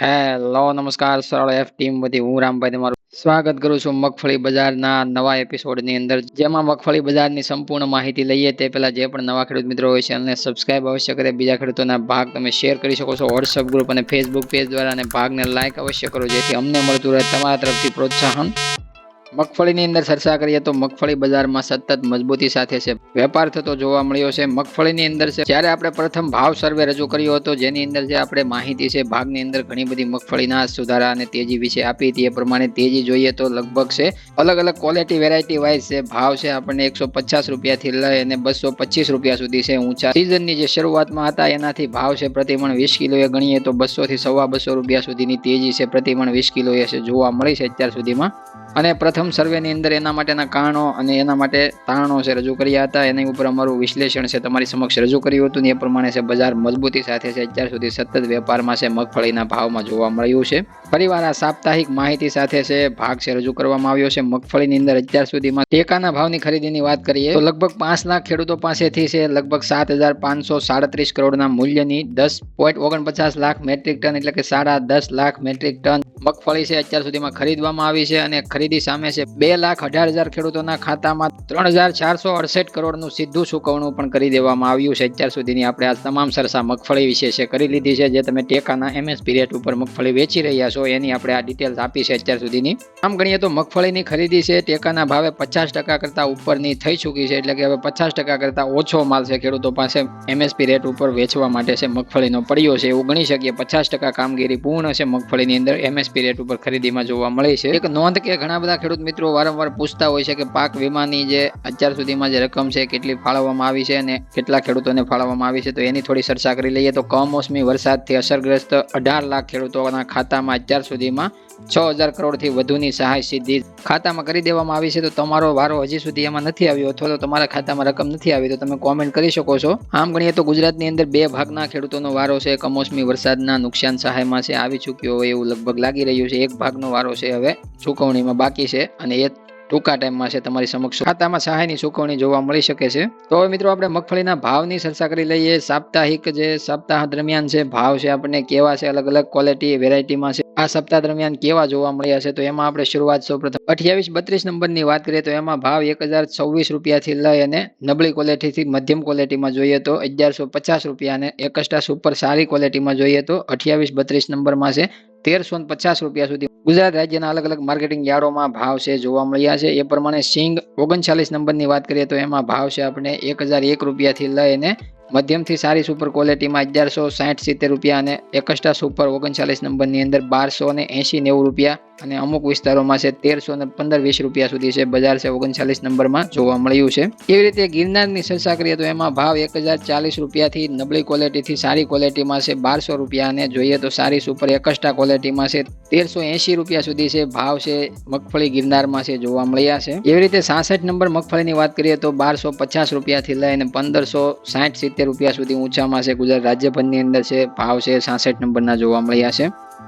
Hello નમસ્કાર, સરળ F team વતી હું રામભાઈ તમારું સ્વાગત કરું છું મગફળી બજારના નવા એપિસોડની અંદર. જેમાં મગફળી બજારની સંપૂર્ણ માહિતી લઈએ, તે પહેલાં જે પણ નવા ખેડૂત મિત્રો હોય છે અને સબસ્ક્રાઇબ અવશ્ય કરે. બીજા ખેડૂતોના ભાગ તમે શેર કરી શકો છો વોટ્સઅપ ગ્રુપ અને ફેસબુક પેજ દ્વારા, અને ભાગને લાઇક અવશ્ય કરો, જેથી અમને મળતું રહે તમારા તરફથી પ્રોત્સાહન. મગફળીની અંદર ચર્ચા કરીએ તો મગફળી બજારમાં સતત મજબૂતી સાથે છે. વેપાર થતો જોવા મળ્યો છે. મગફળીની અંદર છે, જ્યારે આપણે પ્રથમ ભાવ સર્વે રજૂ કર્યો હતો, જેની અંદર જે આપણે માહિતી છે, ભાગની અંદર ઘણી બધી મગફળીના સુધારા અને તેજી વિશે આપી હતી. એ પ્રમાણે તેજી જોઈએ તો લગભગ છે અલગ અલગ ક્વોલિટી વેરાયટી વાઇઝ છે ભાવ છે, આપણને એકસો પચાસ રૂપિયાથી લઈ અને બસો પચીસ રૂપિયા સુધી છે ઊંચા. સિઝનની જે શરૂઆતમાં હતા, એનાથી ભાવ છે પ્રતિમણ વીસ કિલોએ ગણીએ તો બસો થી સવા બસો રૂપિયા સુધીની તેજી છે, પ્રતિમણ વીસ કિલોએ છે, જોવા મળી છે અત્યાર સુધીમાં. અને પ્રથમ સર્વેની અંદર એના માટેના કારણો અને એના માટે તારણો છે રજૂ કર્યા હતા. એની ઉપર અમારું વિશ્લેષણ છે, તમારી સમક્ષ રજૂ કર્યું હતું ને એ પ્રમાણે છે, બજાર મજબૂતી સાથે છે. અત્યાર સુધી સતત વેપારમાં છે, મગફળીના ભાવમાં જોવા મળ્યું છે. ફરીવાર આ સાપ્તાહિક માહિતી સાથે છે, ભાગ છે, રજૂ કરવામાં આવ્યો છે. મગફળીની અંદર અત્યાર સુધીમાં ટેકાના ભાવની ખરીદીની વાત કરીએ તો લગભગ પાંચ લાખ ખેડૂતો પાસેથી છે, લગભગ સાત હજાર પાંચસો સાડત્રીસ કરોડના મૂલ્યની દસ પોઈન્ટ ઓગણપચાસ લાખ મેટ્રિક ટન એટલે કે સાડા દસ લાખ મેટ્રિક ટન મગફળી છે, અત્યાર સુધીમાં ખરીદવામાં આવી છે અને ખરીદી સામે છે. બે લાખ અઢાર હજાર ખેડૂતોના ખાતામાં ત્રણ હજાર ચારસો અડસઠ કરોડનું સીધું ચૂકવણું પણ કરી દેવામાં આવ્યું છે. અત્યાર સુધીની આપણે આ તમામ સરસા મગફળી વિશે છે કરી લીધી છે. જે તમે ટેકાના એમએસપી રેટ ઉપર મગફળી વેચી રહ્યા છો, એની આપણે આ ડિટેલ્સ આપી છે અત્યાર સુધીની. આમ ગણીએ તો મગફળીની ખરીદી છે, ટેકાના ભાવે પચાસ ટકા કરતા ઉપરની થઈ ચૂકી છે, એટલે કે હવે પચાસ ટકા કરતા ઓછો માલ છે ખેડૂતો પાસે એમએસપી રેટ ઉપર વેચવા માટે છે મગફળીનો પડ્યો છે. એવું ગણી શકીએ, પચાસ ટકા કામગીરી પૂર્ણ છે મગફળીની અંદર એમએસપી રેટ ઉપર ખરીદીમાં જોવા મળે છે. એક નોંધ કે ઘણા બધા ખેડૂત મિત્રો વારંવાર પૂછતા હોય છે કે પાક વીમાની જે અત્યાર સુધીમાં જે રકમ છે, કેટલી ફાળવવામાં આવી છે અને કેટલા ખેડૂતોને ફાળવવામાં આવી છે, તો એની થોડી ચર્ચા કરી લઈએ. તો કમોસમી વરસાદથી અસરગ્રસ્ત અઢાર લાખ ખેડૂતોના ખાતામાં અત્યાર સુધીમાં છ હજાર કરોડથી વધુની સહાય સીધી ખાતામાં કરી દેવામાં આવી છે. તો તમારો વારો હજી સુધી એમાં નથી આવ્યો અથવા તો તમારા ખાતામાં રકમ નથી આવી, તો તમે કોમેન્ટ કરી શકો છો. આમ ગણીએ તો ગુજરાતની અંદર બે ભાગના ખેડૂતોનો વારો છે, કમોસમી વરસાદના નુકસાન સહાયમાં છે, આવી ચૂક્યો હોય એવું લગભગ લાગી રહ્યું છે. એક ભાગનો વારો છે હવે ચૂકવણીમાં. બાકી છે અને એ ટૂંકા ટાઈમમાં છે તમારી સમક્ષ ખાતામાં સહાયની ચૂકવણી જોવા મળી શકે છે. તો હવે મિત્રો આપણે મગફળીના ભાવની ચર્ચા કરી લઈએ. સાપ્તાહિક જે સપ્તાહ દરમિયાન છે, ભાવ છે આપણને કેવા છે, અલગ અલગ ક્વોલિટી વેરાયટીમાં છે. આ સપ્તાહ દરમિયાન કેવા જોવા મળ્યા છે તો એમાં આપણે શરૂઆત સૌપ્રથમ અઠ્યાવીસ બત્રીસ નંબરની વાત કરીએ તો એમાં ભાવ એક હજાર છવ્વીસ રૂપિયાથી લઈ અને નબળી ક્વોલિટીથી મધ્યમ ક્વોલિટીમાં જોઈએ તો અગિયારસો પચાસ રૂપિયા અને એકસ્ટા સુપર સારી ક્વોલિટીમાં જોઈએ તો અઠ્યાવીસ બત્રીસ નંબરમાં છે. તેરસો પચાસ રૂપિયા સુધી. ગુજરાત રાજ્યના અલગ અલગ માર્કેટિંગ યાર્ડોમાં ભાવ છે જોવા મળ્યા છે. એ પ્રમાણે સિંગ ઓગણચાલીસ નંબરની વાત કરીએ તો એમાં ભાવ છે આપણે એક હજાર એક રૂપિયાથી લઈને મધ્યમથી સારી સુપર ક્વોલિટીમાં અગિયારસો સાઠ સિત્તેર રૂપિયા અને એકસ્ટા સુપર ઓગણચાલીસ નંબરની અંદર બારસો અને એંશી નેવું રૂપિયા અને અમુક વિસ્તારોમાં છે તેરસો ને પંદર વીસ રૂપિયા સુધી છે બજાર છે ઓગણચાલીસ નંબરમાં જોવા મળ્યું છે. એવી રીતે ગિરનારની ચર્ચા કરીએ તો એમાં ભાવ એક હજાર ચાલીસ રૂપિયાથી નબળી ક્વોલિટીથી સારી ક્વોલિટીમાં છે બારસો રૂપિયા અને જોઈએ તો સારી સુપર એકસ્ટા ક્વોલિટીમાં છે તેરસો એંશી રૂપિયા સુધી છે ભાવ છે મગફળી ગિરનારમાં છે જોવા મળ્યા છે. એવી રીતે સાસઠ નંબર મગફળીની વાત કરીએ તો બારસો પચાસ રૂપિયાથી લઈને પંદરસો સાઠ સિત્તેર રૂપિયા સુધી ઊંચામાં છે. ગુજરાત રાજ્યભરની અંદર છે. ભાવ છે સાસઠ નંબરના જોવા મળ્યા છે.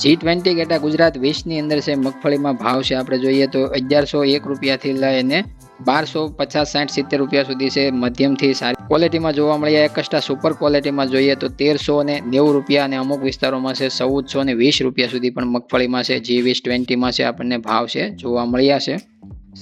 જી ટ્વેન્ટી ગેટા ગુજરાત વીસની અંદર છે. મગફળીમાં ભાવ છે આપણે જોઈએ તો અગિયારસો એક રૂપિયાથી લઈને બારસો પચાસ સાઠ સિત્તેર રૂપિયા સુધી છે. મધ્યમથી સારી ક્વોલિટીમાં જોવા મળ્યા. એકસ્ટા સુપર ક્વોલિટીમાં જોઈએ તો તેરસો ને નેવું રૂપિયા અને અમુક વિસ્તારોમાં છે ચૌદસો ને વીસ રૂપિયા સુધી પણ મગફળીમાં છે. જી વીસ ટ્વેન્ટીમાં છે આપણને ભાવ છે જોવા મળ્યા છે.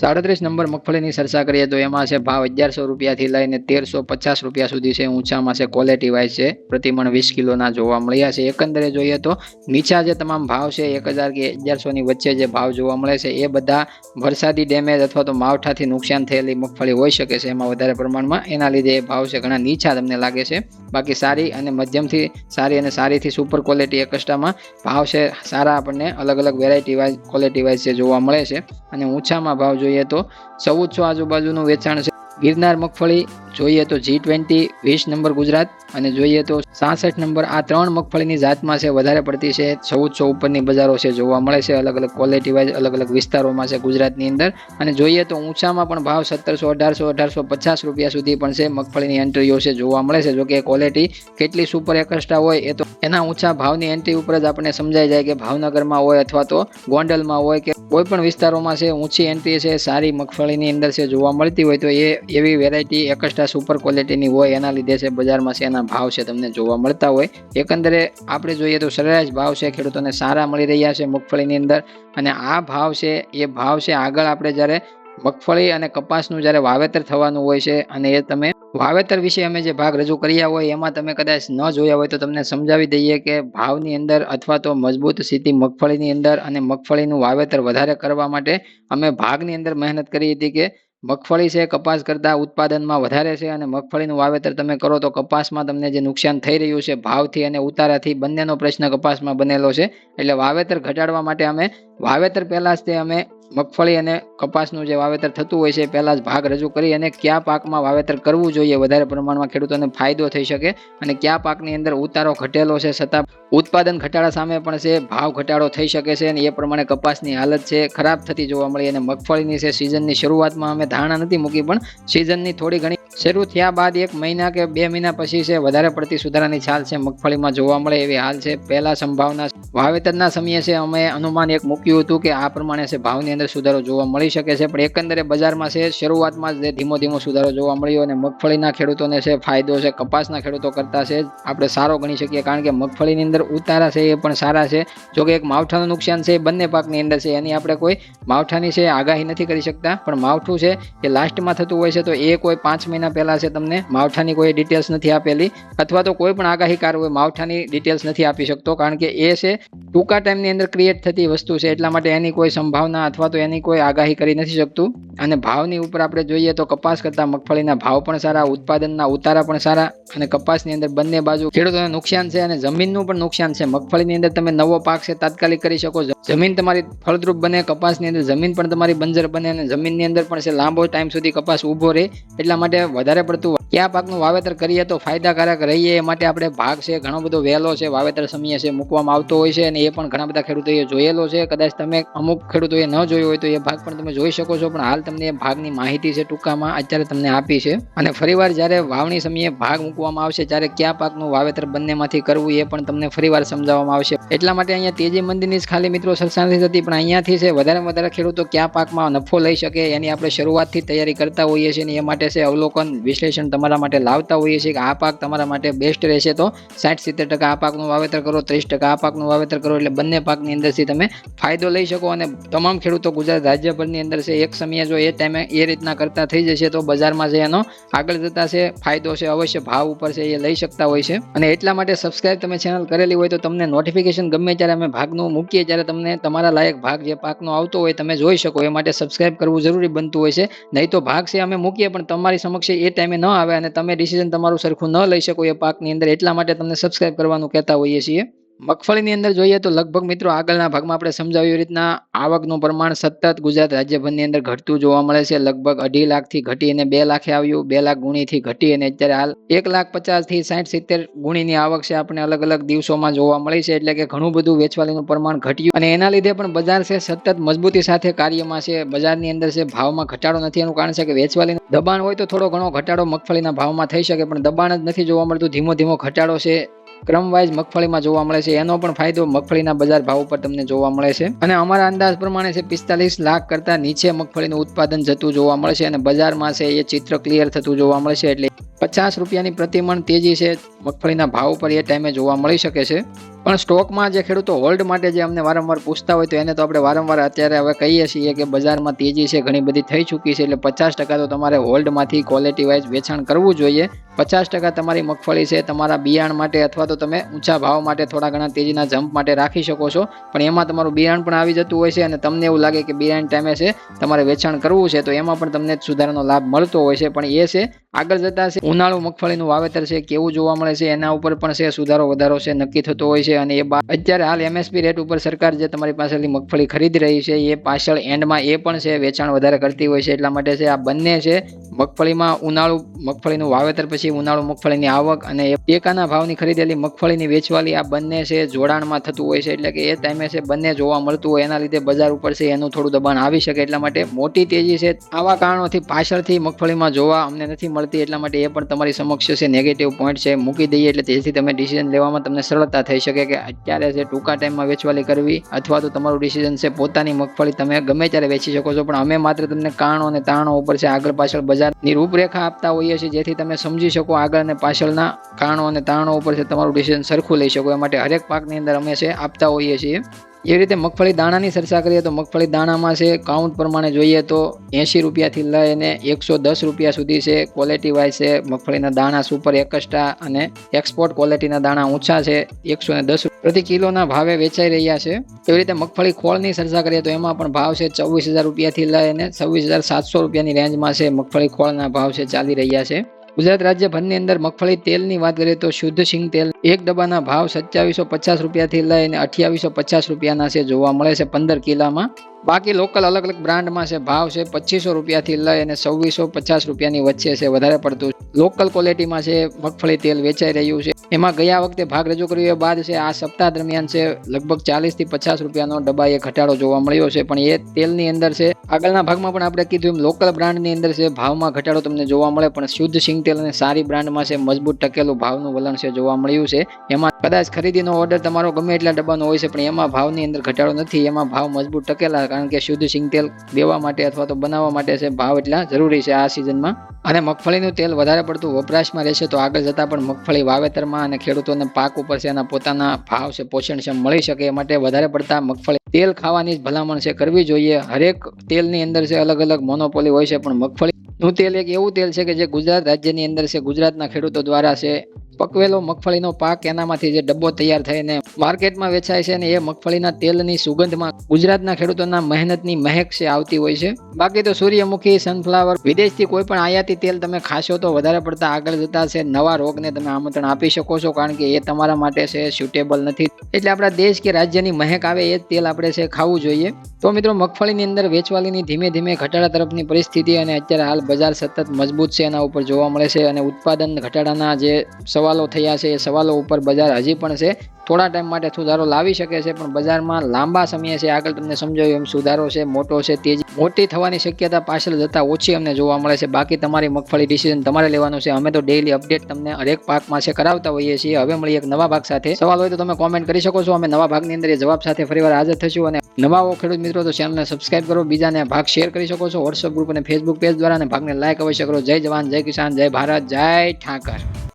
સાડત્રીસ નંબર મગફળીની ચર્ચા કરીએ તો એમાં છે ભાવ અગિયારસો રૂપિયાથી લઈને તેરસો પચાસ રૂપિયા સુધી છે. ઊંચામાં છે ક્વોલિટી વાઇઝ છે. પ્રતિમણ વીસ કિલોના જોવા મળ્યા છે. એકંદરે જોઈએ તો નીચા જે તમામ ભાવ છે, એક હજાર કે અગિયારસોની વચ્ચે જે ભાવ જોવા મળે છે, એ બધા વરસાદી ડેમેજ અથવા તો માવઠાથી નુકસાન થયેલી મગફળી હોઈ શકે છે. એમાં વધારે પ્રમાણમાં એના લીધે એ ભાવ છે ઘણા નીચા તમને લાગે છે. બાકી સારી અને મધ્યમથી સારી અને સારીથી સુપર ક્વોલિટી એકસ્ટામાં ભાવ છે સારા આપણને અલગ અલગ વેરાયટી વાઇઝ ક્વોલિટી વાઇઝ છે જોવા મળે છે. અને ઊંચામાં ભાવ જોઈએ તો ચૌદસો આજુબાજુનું વેચાણ છે. ગિરનાર મગફળી જોઈએ તો જી ટ્વેન્ટી વીસ નંબર ગુજરાત અને જોઈએ તો સાસઠ નંબર આ ત્રણ મગફળીની જાતમાં છે, વધારે પડતી છે. ચૌદસો ઉપરની બજારો છે, જોવા મળે છે. અલગ અલગ ક્વોલિટી વાઇઝ અલગ અલગ વિસ્તારોમાં છે ગુજરાતની અંદર. અને જોઈએ તો ઊંચામાં પણ ભાવ સત્તરસો, અઢારસો અઢારસો પચાસ રૂપિયા સુધી પણ છે મગફળીની એન્ટ્રીઓ છે, જોવા મળે છે. જોકે ક્વોલિટી કેટલી સુપર એકસ્ટ્રા હોય એ તો એના ઊંચા ભાવની એન્ટ્રી ઉપર જ આપણને સમજાઈ જાય કે ભાવનગરમાં હોય અથવા તો ગોંડલમાં હોય કે કોઈ પણ વિસ્તારોમાં છે, ઊંચી એન્ટ્રી છે, સારી મગફળીની અંદર છે, જોવા મળતી હોય તો એ એવી વેરાયટી એકસ્ટ્રા સુપર ક્વોલિટીની હોય, એના લીધે છે, બજારમાં છે, એના ભાવ છે, તમને જોવા મળતા હોય. એકંદરે આપણે જોઈએ તો સરેરાશ ભાવ છે, ખેડૂતોને સારા મળી રહ્યા છે મગફળીની અંદર અને આ ભાવ છે, એ ભાવ છે, આગળ આપણે જ્યારે મગફળી અને કપાસનું જ્યારે વાવેતર થવાનું હોય છે અને એ તમે વાવેતર વિશે અમે જે ભાગ રજૂ કર્યા હોય, એમાં તમે કદાચ ન જોયા હોય તો તમને સમજાવી દઈએ કે ભાવની અંદર અથવા તો મજબૂત સ્થિતિ મગફળીની અંદર અને મગફળીનું વાવેતર વધારે કરવા માટે અમે ભાગની અંદર મહેનત કરી હતી કે મગફળી છે, કપાસ કરતાં ઉત્પાદનમાં વધારે છે અને મગફળીનું વાવેતર તમે કરો તો કપાસમાં તમને જે નુકસાન થઈ રહ્યું છે ભાવથી અને ઉતારાથી બંનેનો પ્રશ્ન કપાસમાં બનેલો છે. એટલે વાવેતર ઘટાડવા માટે અમે, વાવેતર પહેલાં જ તે અમે મગફળી અને કપાસનું જે વાવેતર થતું હોય છે પહેલાં જ ભાગ રજૂ કરી અને કયા પાકમાં વાવેતર કરવું જોઈએ વધારે પ્રમાણમાં ખેડૂતોને ફાયદો થઈ શકે અને કયા પાકની અંદર ઉતારો ઘટેલો છે છતાં ઉત્પાદન ઘટાડા સામે પણ છે, ભાવ ઘટાડો થઈ શકે છે અને એ પ્રમાણે કપાસની હાલત છે, ખરાબ થતી જોવા મળી અને મગફળીની છે, સિઝનની શરૂઆતમાં અમે ધારણા નથી મૂકી, પણ સિઝનની થોડી ઘણી શરૂ થયા બાદ એક મહિના કે બે મહિના પછી છે, વધારે પડતી સુધારાની છાલ છે, મગફળીમાં જોવા મળે એવી હાલ છે. પહેલા સંભાવના વાવેતરના સમયે છે, અમે અનુમાન એક મૂક્યું હતું કે આ પ્રમાણે છે, ભાવની અંદર સુધારો જોવા મળી શકે છે, પણ એકંદરે બજારમાં છે, શરૂઆતમાં જ ધીમો ધીમો સુધારો જોવા મળ્યો અને મગફળીના ખેડૂતોને છે, ફાયદો છે, કપાસના ખેડૂતો કરતા છે. આપણે સારો ગણી શકીએ, કારણ કે મગફળીની અંદર ઉતારા છે, એ પણ સારા છે. જો કે એક માવઠાનું નુકસાન છે, એ બંને પાકની અંદર છે, એની આપણે કોઈ માવઠાની છે, આગાહી નથી કરી શકતા, પણ માવઠું છે એ લાસ્ટમાં થતું હોય છે તો એ કોઈ પાંચ મહિના પહેલાં છે તમને માવઠાની કોઈ ડિટેલ્સ નથી આપેલી અથવા તો કોઈ પણ આગાહીકાર હોય માવઠાની ડિટેલ્સ નથી આપી શકતો કારણ કે એ છે ટૂંકા ટાઈમની અંદર ક્રિએટ થતી વસ્તુ છે એટલા માટે એની કોઈ સંભાવના અથવા તો એની કોઈ આગાહી કરી નથી શકતું. અને ભાવની ઉપર આપણે જોઈએ તો કપાસ કરતાં મગફળીના ભાવ પણ સારા, ઉત્પાદનના ઉતારા પણ સારા અને કપાસની અંદર બંને બાજુ ખેડૂતોને નુકસાન છે અને જમીનનું પણ નુકસાન છે. મગફળીની અંદર તમે નવો પાક છે તાત્કાલિક કરી શકો જમીન તમારી ફળદ્રુપ બને, કપાસની અંદર જમીન પણ તમારી બંજર બને અને જમીનની અંદર પણ છે લાંબો ટાઈમ સુધી કપાસ ઊભો રહે, એટલા માટે વધારે પડતું કયા પાકનું વાવેતર કરીએ તો ફાયદાકારક રહીએ, એ માટે આપણે ભાગ છે, ઘણો બધો વહેલો છે, વાવેતર સમયે છે, મૂકવામાં આવતો હોય છે, અને એ પણ ઘણા બધા ખેડૂતોએ જોયેલો છે. કદાચ તમે અમુક ખેડૂતોએ ન જોયો હોય તો એ ભાગ પણ તમે જોઈ શકો છો, પણ હાલ તમને એ ભાગની માહિતી છે ટૂંકામાં, અત્યારે તમને આપી છે. અને ફરીવાર જ્યારે વાવણી સમયે ભાગ મૂકવામાં આવશે, ત્યારે કયા પાકનું વાવેતર બંનેમાંથી કરવું એ પણ તમને ફરીવાર સમજાવવામાં આવશે. એટલા માટે અહીંયા તેજી મંદિરની જ ખાલી મિત્રો સરસાણથી થતી પણ અહીંયાથી છે વધારે વધારે ખેડૂતો કયા પાકમાં નફો લઈ શકે, એની આપણે શરૂઆતથી તૈયારી કરતા હોઈએ છીએ અને એ માટે છે અવલોકન, વિશ્લેષણ તમારા માટે લાવતા હોઈએ છીએ કે આ પાક તમારા માટે બેસ્ટ રહેશે તો સાઠ સિત્તેર ટકા આ પાકનું વાવેતર કરો, ત્રીસ ટકા આ પાકનું વાવેતર કરો એટલે બંને પાકની અંદરથી તમે ફાયદો લઈ શકો અને તમામ ખેડૂતો ગુજરાત રાજ્યભરની અંદર છે એક સમયે જો એ ટાઈમે એ રીતના કરતા થઈ જશે તો બજારમાં છે એનો આગળ જતા છે ફાયદો છે, અવશ્ય ભાવ ઉપર છે એ લઈ શકતા હોય છે. અને એટલા માટે સબસ્ક્રાઇબ તમે ચેનલ કરેલી હોય તો તમને નોટિફિકેશન ગમે ત્યારે અમે ભાગનું મૂકીએ, ત્યારે તમને તમારા લાયક ભાગ જે પાકનો આવતો હોય તમે જોઈ શકો, એ માટે સબસ્ક્રાઇબ કરવું જરૂરી બનતું હોય છે. નહીં તો ભાગ છે અમે મૂકીએ, પણ તમારી સમક્ષ એ ટાઈમે ન આવે અને તમે ડિસિઝન તમારું સરખું ન લઈ શકો, એ પાકની અંદર એટલા માટે તમને સબસ્ક્રાઈબ કરવાનું કહેતા હોઈએ છીએ. મગફળીની અંદર જોઈએ તો લગભગ મિત્રો આગળના ભાગમાં આપણે સમજાવ્યું રીતના આવકનું પ્રમાણ સતત ગુજરાત રાજ્યભરની અંદર ઘટતું જોવા મળે છે. લગભગ અઢી લાખથી ઘટી અને બે લાખે આવ્યું. બે લાખ ગુણીથી ઘટી અને અત્યારે હાલ એક લાખ પચાસથી સાઠ સિત્તેર ગુણીની આવક છે. આપણે અલગ અલગ દિવસોમાં જોવા મળી છે. એટલે કે ઘણું બધું વેચવાલીનું પ્રમાણ ઘટ્યું અને એના લીધે પણ બજાર છે સતત મજબૂતી સાથે કાર્યમાં છે. બજારની અંદર છે ભાવમાં ઘટાડો નથી. એનું કારણ છે કે વેચવાલી દબાણ હોય તો થોડો ઘણો ઘટાડો મગફળીના ભાવમાં થઈ શકે, પણ દબાણ જ નથી જોવા મળતું. ધીમો ધીમો ઘટાડો છે. ક્રમવાઇઝ મગફળીમાં જોવા મળે છે. એનો પણ ફાયદો મગફળીના બજાર ભાવ ઉપર તમને જોવા મળે છે. અને અમારા અંદાજ પ્રમાણે છે પિસ્તાલીસ લાખ કરતા નીચે મગફળીનું ઉત્પાદન જતું જોવા મળે છે અને બજારમાં છે એ ચિત્ર ક્લિયર થતું જોવા મળે છે એટલે પચાસ રૂપિયાની પ્રતિમણ તેજી છે. મગફળીના ભાવ ઉપર એ ટાઈમે જોવા મળી શકે છે. પણ સ્ટોકમાં જે ખેડૂતો હોલ્ડ માટે જે અમને વારંવાર પૂછતા હોય તો એને તો આપણે વારંવાર અત્યારે હવે કહીએ છીએ કે બજારમાં તેજી છે, ઘણી બધી થઈ ચૂકી છે. એટલે પચાસ ટકા તો તમારે હોલ્ડમાંથી ક્વોલિટી વાઇઝ વેચાણ કરવું જોઈએ. પચાસ ટકા તમારી મગફળી છે, તમારા બિયાણ માટે અથવા તો તમે ઊંચા ભાવ માટે થોડા ઘણા તેજીના જમ્પ માટે રાખી શકો છો. પણ એમાં તમારું બિયાણ પણ આવી જતું હોય છે અને તમને એવું લાગે કે બિયાણ ટાઈમે છે, તમારે વેચાણ કરવું છે, તો એમાં પણ તમને સુધારાનો લાભ મળતો હોય છે. પણ એ છે આગળ જતા છે. ઉનાળુ મગફળીનું વાવેતર છે, કેવું જોવા મળે છે, એના ઉપર પણ છે, સુધારો વધારો છે, નક્કી થતો હોય છે અને એ બાદ અત્યારે હાલ એમએસપી રેટ ઉપર સરકાર જે તમારી પાસેથી મગફળી ખરીદી રહી છે, એ પાછળ એન્ડમાં એ પણ છે, વેચાણ વધારે કરતી હોય છે, એટલા માટે છે, આ બંને છે, મગફળીમાં ઉનાળુ મગફળીનું વાવેતર પછી ઉનાળુ મગફળીની આવક અને ટેકાના ભાવની ખરીદેલી મગફળીની વેચવાલી આ બંને છે, જોડાણમાં થતું હોય છે, એટલે કે એ ટાઈમે છે, બંને જોવા મળતું હોય, એના લીધે બજાર ઉપર છે, એનું થોડું દબાણ આવી શકે, એટલા માટે મોટી તેજી છે, આવા કારણોથી પાછળથી મગફળીમાં જોવા અમને નથી મળતી. એટલા માટે એ પણ તમારી સમક્ષ છે નેગેટિવ પોઈન્ટ છે મૂકી દઈએ એટલે જેથી તમે ડિસિઝન લેવામાં તમને સરળતા થઈ શકે કે અત્યારે છે ટૂંકા ટાઈમમાં વેચવાલી કરવી અથવા તો તમારું ડિસિઝન છે પોતાની મગફળી તમે ગમે ત્યારે વેચી શકો છો. પણ અમે માત્ર તમને કારણો અને તારણો ઉપર છે આગળ પાછળ બજારની રૂપરેખા આપતા હોઈએ છીએ જેથી તમે સમજી શકો આગળ અને પાછળના કારણો અને તારણો ઉપર છે તમારું ડિસિઝન સરખું લઈ શકો. એ માટે હરેક પાકની અંદર અમે છે આપતા હોઈએ છીએ. એ રીતે મગફળી દાણાની ચર્ચા કરીએ તો મગફળી દાણામાં છે કાઉન્ટ પ્રમાણે જોઈએ તો એંશી રૂપિયાથી લઈને એકસો દસ રૂપિયા સુધી છે. ક્વોલિટી વાઇઝ છે, મગફળીના દાણા સુપર એકસ્ટ્રા અને એક્સપોર્ટ ક્વોલિટીના દાણા ઊંચા છે, એકસો ને દસ પ્રતિ કિલોના ભાવે વેચાઈ રહ્યા છે. એવી રીતે મગફળી ખોળની ચર્ચા કરીએ તો એમાં પણ ભાવ છે ચોવીસ હજાર રૂપિયાથી લઈને છવ્વીસ હજાર સાતસો રૂપિયાની રેન્જમાં છે. મગફળી ખોળના ભાવ છે, ચાલી રહ્યા છે. ગુજરાત રાજ્ય ભરની અંદર મગફળી તેલની વાત કરીએ તો શુદ્ધ સિંગ તેલ એક ડબ્બાના ભાવ સત્યાવીસો પચાસ રૂપિયાથી લઈને અઠ્યાવીસો પચાસ રૂપિયાના છે. જોવા મળે છે પંદર કિલામાં. બાકી લોકલ અલગ અલગ બ્રાન્ડમાં છે, ભાવ છે, પચીસો રૂપિયાથી લઈ અને છવ્વીસો પચાસ રૂપિયાની વચ્ચે છે, વધારે પડતું. લોકલ ક્વોલિટીમાં છે, મગફળી તેલ વેચાઈ રહ્યું છે. એમાં ગયા વખતે ભાગ રજૂ કર્યો બાદ છે, આ સપ્તાહ દરમિયાન છે, લગભગ ચાલીસથી પચાસ રૂપિયાનો ડબ્બાએ ઘટાડો જોવા મળ્યો છે, પણ એ તેલની અંદર છે, આગળના ભાગમાં પણ આપણે કીધું એમ, લોકલ બ્રાન્ડની અંદર છે, ભાવમાં ઘટાડો તમને જોવા મળે, પણ શુદ્ધ સિંગ તેલ અને સારી બ્રાન્ડમાં છે, મજબૂત ટકેલું ભાવનું વલણ છે, જોવા મળ્યું છે. એમાં કદાચ ખરીદીનો ઓર્ડર તમારો ગમે એટલા ડબ્બાનો હોય છે, પણ એમાં ભાવની અંદર ઘટાડો નથી, એમાં ભાવ મજબૂત ટકેલા કારણ કે શુદ્ધ સિંગ તેલ દેવા માટે અથવા તો બનાવવા માટે છે ભાવ એટલા જરૂરી છે આ સિઝનમાં અને મગફળીનું તેલ વધારે પડતું વપરાશમાં રહેશે તો આગળ જતાં પણ મગફળી વાવેતરમાં અને ખેડૂતોને પાક ઉપર છે એના પોતાના ભાવ છે પોષણક્ષમ મળી શકે એ માટે વધારે પડતા મગફળી તેલ ખાવાની જ ભલામણ છે કરવી જોઈએ. હરેક તેલની અંદર છે અલગ અલગ મોનોપોલી હોય છે, પણ મગફળીનું તેલ એક એવું તેલ છે કે જે ગુજરાત રાજ્યની અંદર છે, ગુજરાતના ખેડૂતો દ્વારા છે પકવેલો મગફળીનો પાક એનામાંથી જે ડબ્બો તૈયાર થઈને માર્કેટમાં વેચાય છે અને એ મગફળીના તેલની સુગંધમાં ગુજરાતના ખેડૂતોના મહેનતની મહેક છે, આવતી હોય છે. બાકી તો સૂર્યમુખી સનફ્લાવર વિદેશથી કોઈ પણ આયાતી તેલ તમે ખાશો તો વધારે પડતા આગળ જતા છે, નવા રોગને તમે આમંત્રણ આપી શકો છો કારણ કે એ તમારા માટે છે સુટેબલ નથી. એટલે આપણા દેશ કે રાજ્યની મહેક આવે એ તેલ આપણે છે ખાવું જોઈએ. તો મિત્રો, મગફળીની અંદર વેચવાલીની ધીમે ધીમે ઘટાડા તરફની પરિસ્થિતિ અને અત્યારે હાલ બજાર સતત મજબૂત છે, એના ઉપર જોવા મળે છે અને ઉત્પાદન ઘટાડાના જે સવાલો થયા છે, એ સવાલો ઉપર બજાર હજી પણ છે. થોડા ટાઈમ માટે સુધારો લાવી શકે છે, પણ બજારમાં લાંબા સમય છે. આગળ તમને સમજાવ્યું એમ સુધારો છે, મોટો છે, તેજી મોટી થવાની શક્યતા પાછળ જતા ઓછી અમને જોવા મળે છે. બાકી તમારી મગફળી ડિસિઝન તમારે લેવાનું છે. અમે તો ડેઇલી અપડેટ તમને હરેક પાકમાં છે કરાવતા હોઈએ છીએ. હવે મળીએ એક નવા ભાગ સાથે. સવાલ હોય તો તમે કોમેન્ટ કરી શકો છો. અમે નવા ભાગની અંદર એ જવાબ સાથે ફરીવાર હાજર થશું અને નવા ખેડૂત મિત્રો તો ચેનલને સબસ્ક્રાઇબ કરો, બીજાને ભાગ શેર કરી શકો છો. વોટ્સઅપ ગ્રુપ અને ફેસબુક પેજ દ્વારા અને ભાગને લાઇક અવશ્ય કરો. જય જવાન, જય કિસાન, જય ભારત, જય ઠાકર.